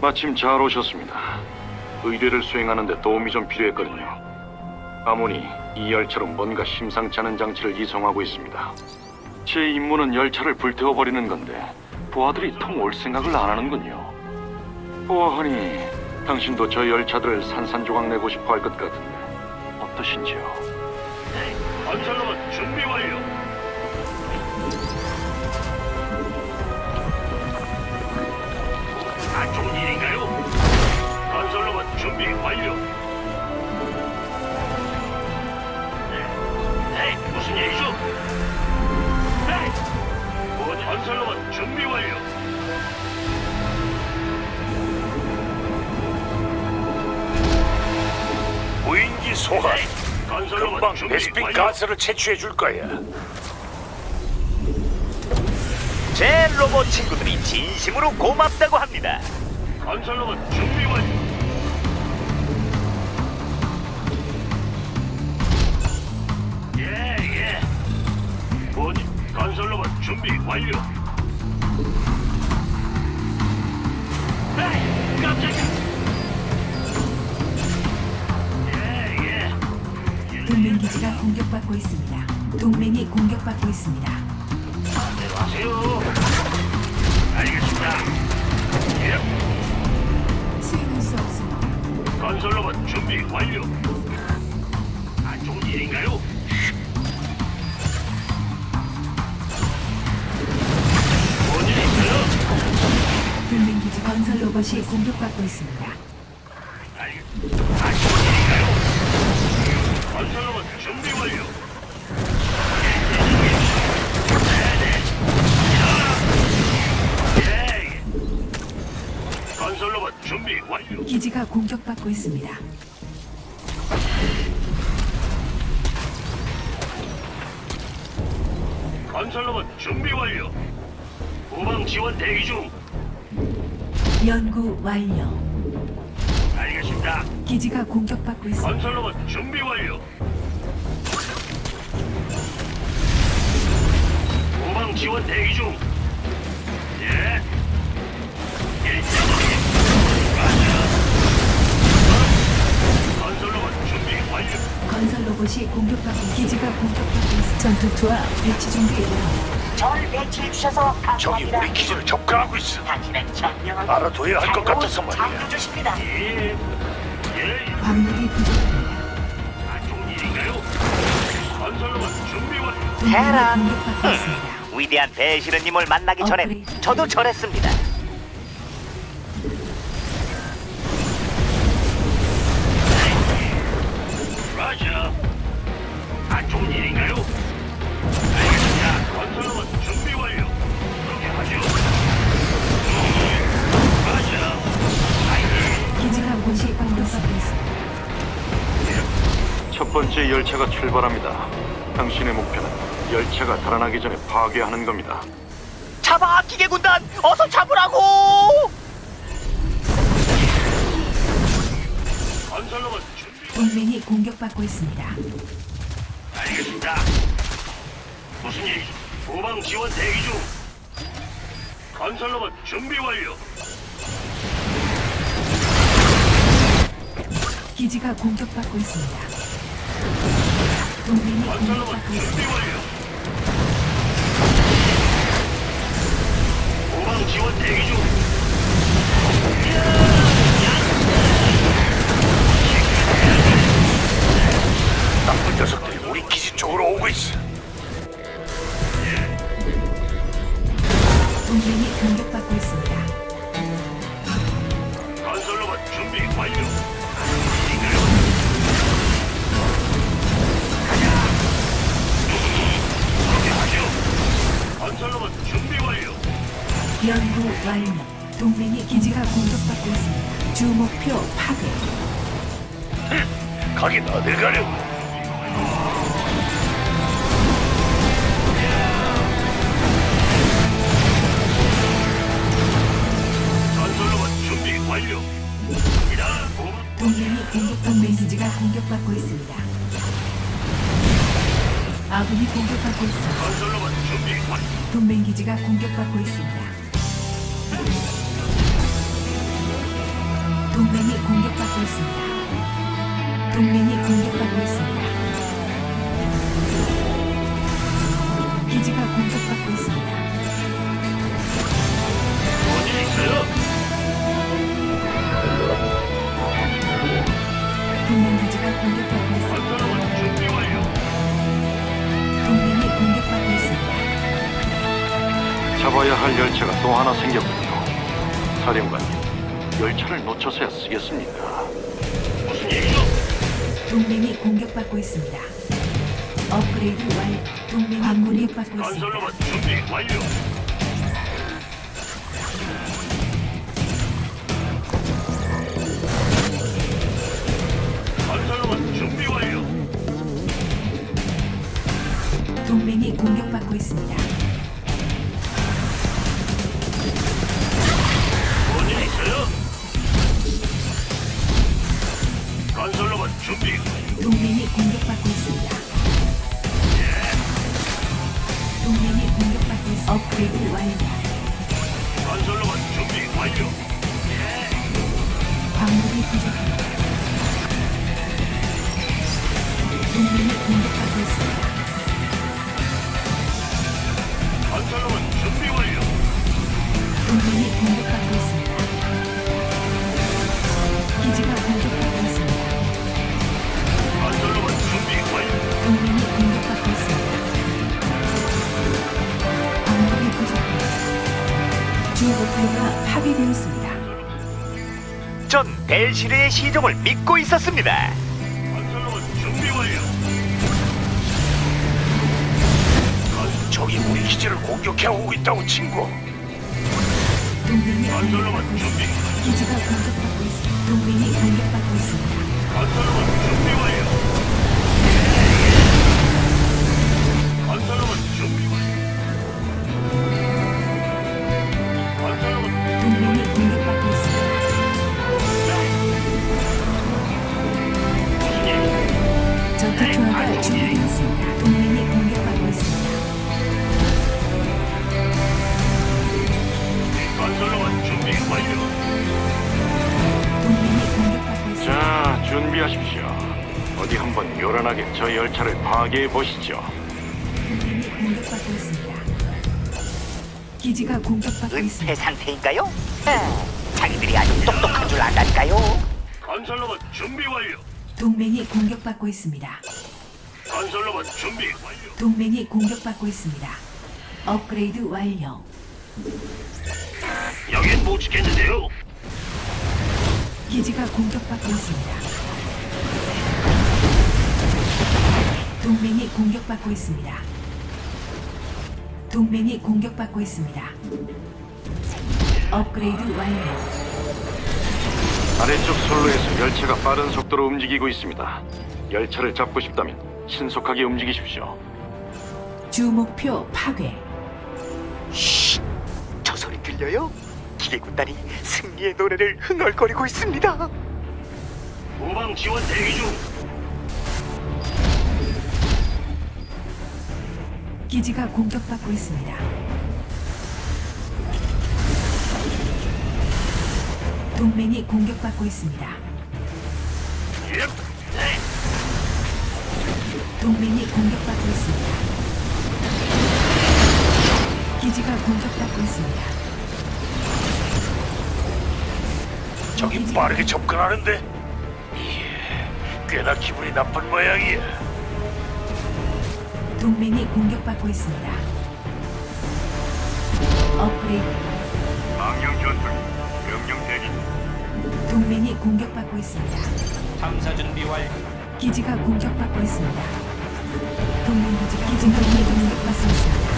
마침 잘 오셨습니다. 의뢰를 수행하는데 도움이 좀 필요했거든요. 아모니 이 열차로 뭔가 심상치 않은 장치를 이송하고 있습니다. 제 임무는 열차를 불태워버리는 건데 부하들이 통올 생각을 안 하는군요. 보아하니 당신도 저 열차들을 산산조각 내고 싶어 할 것 같은데 어떠신지요? 건설로 베스핀. 가스를 채취해 줄 거야. 제 로봇 친구들이 진심으로 고맙다고 합니다. 건설로봇 준비 완료. 예, 예. 뭐지? 건설로봇 준비 완료. 에이, 깜짝이야. 동맹 기지가 공격받고 있습니다. 동맹이 공격받고 있습니다. 마음대로 하세요. 알겠습니다. 예. 수행할 수 없습니다. 건설로봇 준비 완료. 안 좋은 일인가요? 뭔일 있어요? 동맹 기지 건설 로봇이 공격받고 있습니다. 공격받고 있습니다. 건설로봇 준비 완료. 후방 지원 대기 중. 연구 완료. 알겠습니다. 기지가 공격받고 있습니다. 건설로봇 준비 완료. 후방 지원 대기 중. 예. 일대 건설 로봇이 공격받고. 기지가 공격받고 있습니다. 전투 투하 배치 준비. 절 배치해 주셔서 저기 감사합니다. 우리 기지를 접근하고 있어. 당신은 전명한 알아둬야 할 것 같아서 말이야. 주십니다. 예. 예. 광물이 부족합니다. 안 좋은 일인가요? 건설로봇 준비 완료. 동맹이 테란. 공격받고 있습니다. 위대한 배시르님을 만나기 전엔 업그레이드. 저도 저랬습니다. 번째 열차가 출발합니다. 당신의 목표는 열차가 달아나기 전에 파괴하는 겁니다. 잡아 기계 군단 어서 잡으라고! 건설로봇 준비. 동맹이 공격받고 있습니다. 알겠습니다. 무슨 일? 후방 지원 대기 중. 건설로봇 준비 완료. 기지가 공격받고 있습니다. 동맹이 공격받고 있습니다. 완료. 후방 지원 대기 중. 나쁜 녀석들이 우리 기지 쪽으로 오고 있어. 동맹이 공격받고 있습니다. 건설로봇 준비 완료. 완료. 동맹이 기지가 공격받고 있습니다. 주 목표 파괴. 가긴 어딜 가려고. 건설로봇 준비 완료. 이다. 동맹이 공격 동맹 기지가 공격받고 있습니다. 아군이 공격받고 있습니다. 건설로봇 준비 완료. 동맹 기지가 공격받고 있습니다. 동맹이 공격받고 있습니다. 동맹이 공격받고 있습니다. 기지가 공격받고 있습니다. 잡아야 할 열차가 또 하나 생겼군요. 사령관님, 열차를 놓쳐서야 쓰겠습니까? 무슨 얘기죠? 동맹이 공격받고 있습니다. 업그레이드 완료. 동맹이 공격받고 있습니다. 건설로봇 준비 완료. 건설로봇 준비 완료. 동맹이 공격받고 있습니다. 전 벨시르의 시종을 믿고 있었습니다. 건설로봇. 적이 우리 기지를 공격해 오고 있다고 친구. 공격받고 준비. 기지가 공격받고 있습니다. 동맹이 공격받고 있습니다. 열차를 파괴해 보시죠. 동맹이 공격받고 있습니다. 기지가 공격받고 은폐 있습니다. 상태인가요? 아, 자기들이 아주 똑똑한 줄 안다니까요. 건설로봇 준비 완료. 동맹이 공격받고 있습니다. 건설로봇 준비 완료. 동맹이 공격받고 있습니다. 업그레이드 완료. 여긴 못 지켰는데요. 기지가 공격받고 있습니다. 동맹이 공격받고 있습니다. 동맹이 공격받고 있습니다. 업그레이드 완료. 아래쪽 선로에서 열차가 빠른 속도로 움직이고 있습니다. 열차를 잡고 싶다면 신속하게 움직이십시오. 주 목표 파괴. 저 소리 들려요? 기계군단이 승리의 노래를 흥얼거리고 있습니다. 후방 지원 대기 중. 기지가 공격받고 있습니다. 동맹이 공격받고 있습니다. 예. 네. 동맹이 공격받고 있습니다. 기지가 공격받고 있습니다. 적이 빠르게 접근하는데. 이게 꽤나 기분이 나쁜 모양이야. 동맹이 공격받고 있습니다. 업그레이드. 망령 전투 명령 대기. 동맹이 공격받고 있습니다. 탐사 준비 완료. 기지가 공격받고 있습니다. 동맹 기지가 기지가 공격받고 있습니다.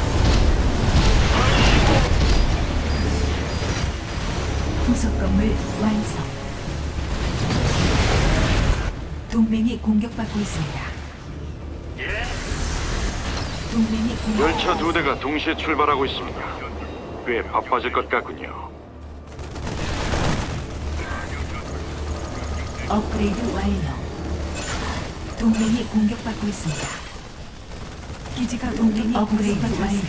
부속 건물 완성. 동맹이 공격받고 있습니다. 예. 동맹이 공격. 열차 두 대가 동시에 출발하고 있습니다. 꽤 바빠질 것 같군요. 업그레이드 완료. 동맹이 공격받고 있습니다. 기지가 동맹이 업그레이드 완료.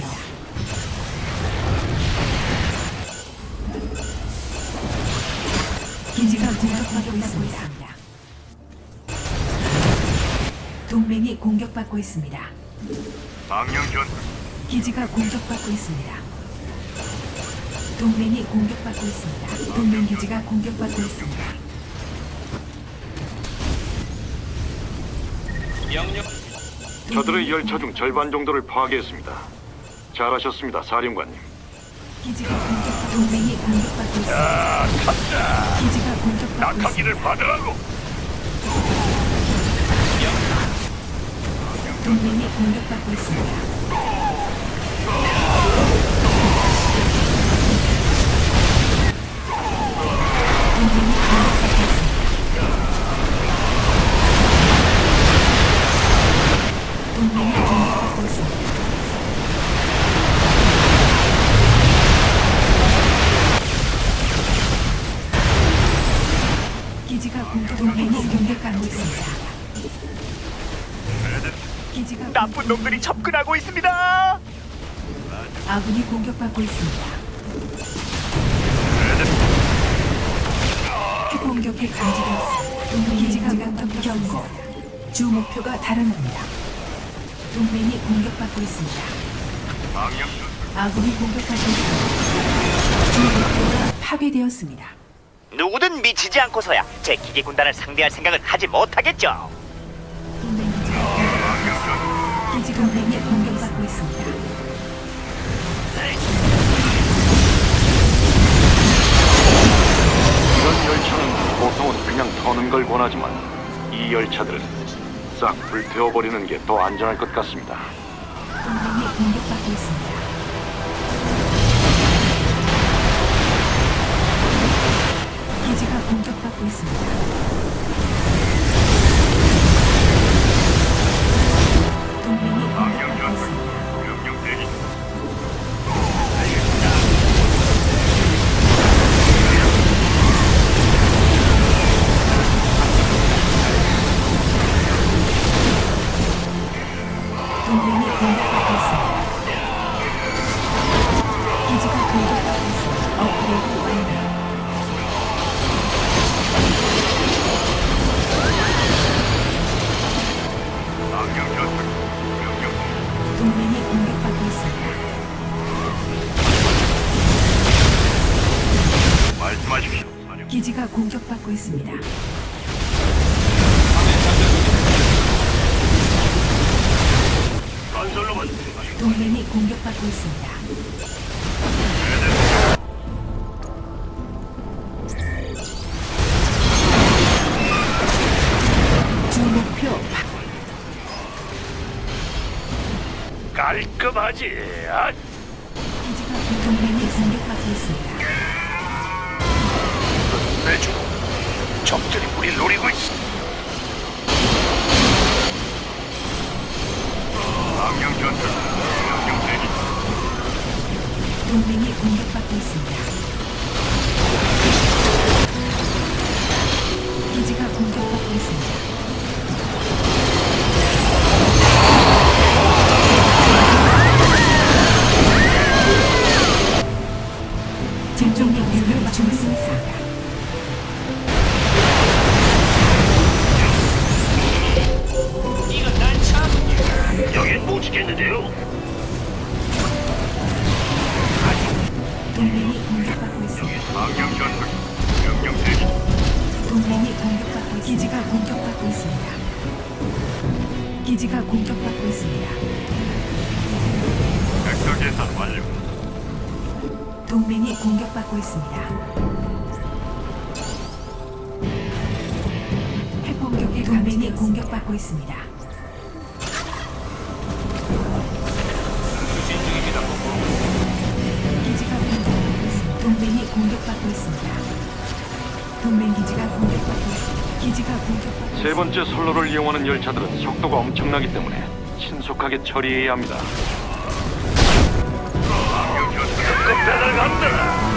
기지가 공격받고 있습니다. 동맹이 공격받고 있습니다. 망령 전 기지가 공격받고 있습니다. 동맹이 공격받고 있습니다. 동맹 기지가 공격받고 있습니다. 명령 저들의 열차 중 절반 정도를 파괴했습니다. 잘하셨습니다, 사령관님. 기지가 공격 동맹이 공격받고 있습니다. 기지가 공격받고 낙하기를 있습니다. 받으라고. 동맹이 공격받고 있습니다. 동맹이 공격받고 있습니다. 동맹이 공격받고 있습니다. 나쁜 놈들이 접근하고 있습니다. 아군이 공격받고 있습니다. 공격에 감지되었습니다. 동맹 기지가 공격 경고. 주 목표가 달아납니다. 동맹이 공격받고 있습니다. 아군이 공격받고 있습니다. 주 목표가 파괴되었습니다. 누구든 미치지 않고서야 제 기계 군단을 상대할 생각은 하지 못하겠죠. 기지 동맹이 공격받고 있습니다. 이런 열차는 보통은 그냥 터는 걸 권하지만 이 열차들은 싹 불태워버리는 게 더 안전할 것 같습니다. 동맹이 공격받고 있습니다. 기지가 공격받고 있습니다. 동맹이 공격받고 있습니다. 기지가 공격받고 있습니다. 건설로만 동맹이 공격받고 있습니다. 깔끔하지. 아, 기지가 동맹이 공격받고 있습니다. 내주고 적들이 우리 노리고 있어. 망령 전투 명령 대기. 동맹이 공격받고 있습니다. 기지가 공격받고 있습니다. 명령을 주 동맹이 공격받고 있습니다. 수신 중입니다. 기지가 공격받고 있습니다. 동맹이 공격받고 있습니다. 동맹 기지가 공격받고 있습니다. 기지가 공격받고 세 번째 선로를 이용하는 열차들은 속도가 엄청나기 때문에 신속하게 처리해야 합니다. 망령 전투 급 배달 간다.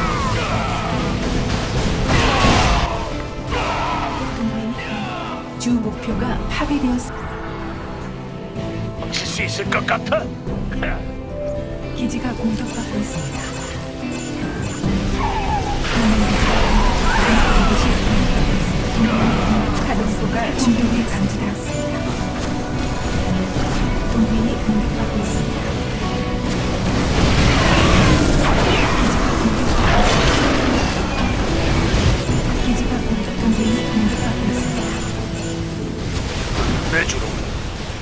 주 목표가 파괴되었습니다. 칠수 있을 것 같아. 기지가 공격받고 있습니다. 주목표가 중력에 감지되었습니다.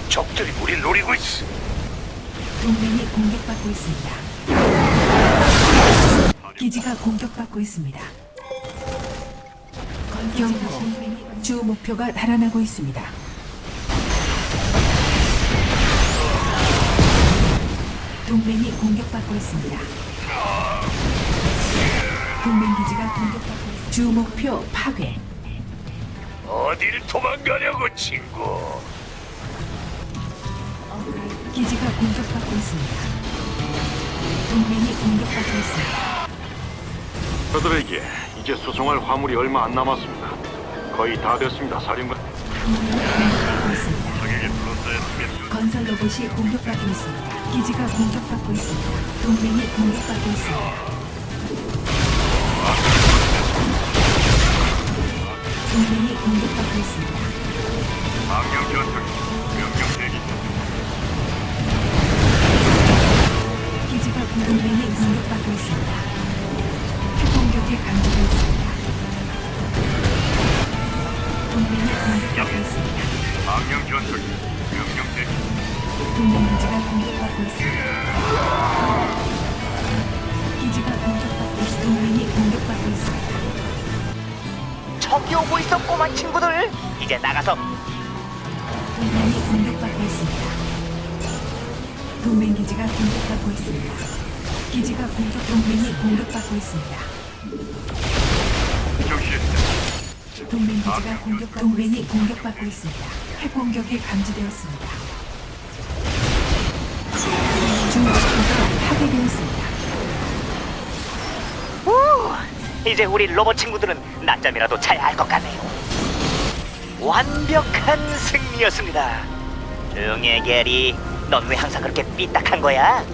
적들이 우리 노리고 있어. 동맹이 공격받고 있습니다. 기지가 공격받고 있습니다. 경고. 주 목표가 달아나고 있습니다. 동맹이 공격받고 있습니다. 동맹 기지가 공격받고 있습니다. 주 목표 파괴. 어딜 도망가려고 친구? 기지가 공격받고 있습니다. 동맹이 공격받고 있습니다. 저들에게 이제 수송할 화물이 얼마 안 남았습니다. 거의 다 됐습니다, 사령관. 동맹이 공격받고 있습니다. 건설 로봇이 공격받고 있습니다. 기지가 공격받고 있습니다. 동맹이 공격받고 있습니다. 동맹이 공격받고 있습니다. 망령 전투 명령 대기. 기 동맹이 공격받고 있습니다. 핵공격에 감지되어 있습니다. 동맹이 공격받고 있습니다. 망령 전투 명령 대기. 동맹 기지가 공격받고 있습니다. 기지가 공격받고 있습니다. 동맹이 공격받고 있습니다. 저기 오고 있어 꼬마 친구들. 이제 나가서 동맹이 공격받고 있습니다. 동맹 기지가 공격받고 있습니다. 기지가 공격 동맹이 공격받고 있습니다. 동맹 기지가 공격 동맹이 공격받고 있습니다. 핵 공격이 감지되었습니다. 주 목표가 파괴되었습니다. 우, 이제 우리 로봇 친구들은 낮잠이라도 잘알것 같네요. 완벽한 승리였습니다. 해, 게리. 넌 왜 항상 그렇게 삐딱한 거야?